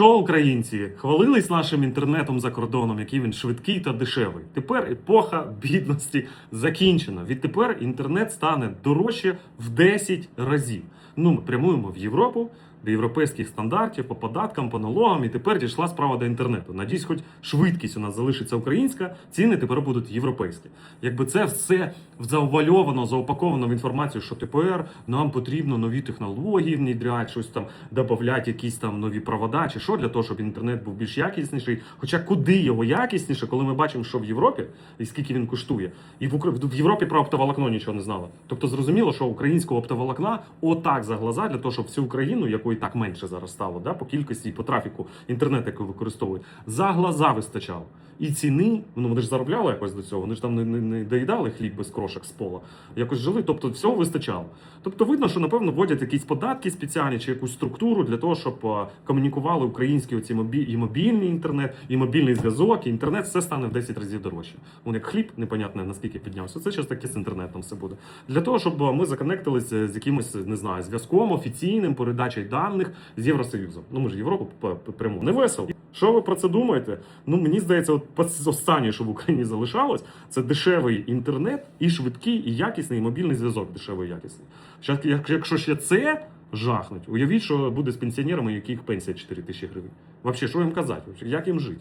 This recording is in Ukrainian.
Що українці хвалились нашим інтернетом за кордоном, який він швидкий та дешевий. Тепер епоха бідності закінчена. Відтепер інтернет стане дорожче в 10 разів. Ну, ми прямуємо в Європу, до європейських стандартів по податкам, по налогам, і тепер дійшла справа до інтернету. Надіюсь, хоч швидкість у нас залишиться українська, ціни тепер будуть європейські. Якби це все заувальовано, заупаковано в інформацію, що тепер нам потрібно нові технології внідряти, щось там додати, якісь там нові провода, чи що для того, щоб інтернет був більш якісніший. Хоча куди його якісніше, коли ми бачимо, що в Європі і скільки він коштує, і в Укра- в Європі про оптоволокно нічого не знали. Тобто зрозуміло, що українського оптоволокна отак за глаза для того, щоб всю Україну, якої так менше зараз стало, да, по кількості і по трафіку інтернет, який використовують, за глаза вистачало. І ціни, ну вони ж заробляли якось до цього, вони ж там не, не, не доїдали хліб без крошок з пола, якось жили, тобто всього вистачало. Тобто видно, що напевно вводять якісь податки спеціальні чи якусь структуру для того, щоб комунікували українські оці мобі... і мобільний інтернет, і мобільний зв'язок, і інтернет все стане в 10 разів дорожче. Вон як хліб, непонятно наскільки піднявся. Це щось таке з інтернетом все буде. Для того, щоб ми законектилися з якимось, не знаю, зв'язком офіційним, передачею даних з Євросоюзом. Ну ми ж Європу прямо. Не весело. Що ви про це думаєте? Ну мені здається, от останнє, що в Україні залишалось, це дешевий інтернет і швидкий, і якісний і мобільний зв'язок. Дешевий якісний. Якщо ще це жахнуть, уявіть, що буде з пенсіонерами, яких пенсія 4 тисячі гривень. Взагалі, що їм казати? Як їм жити?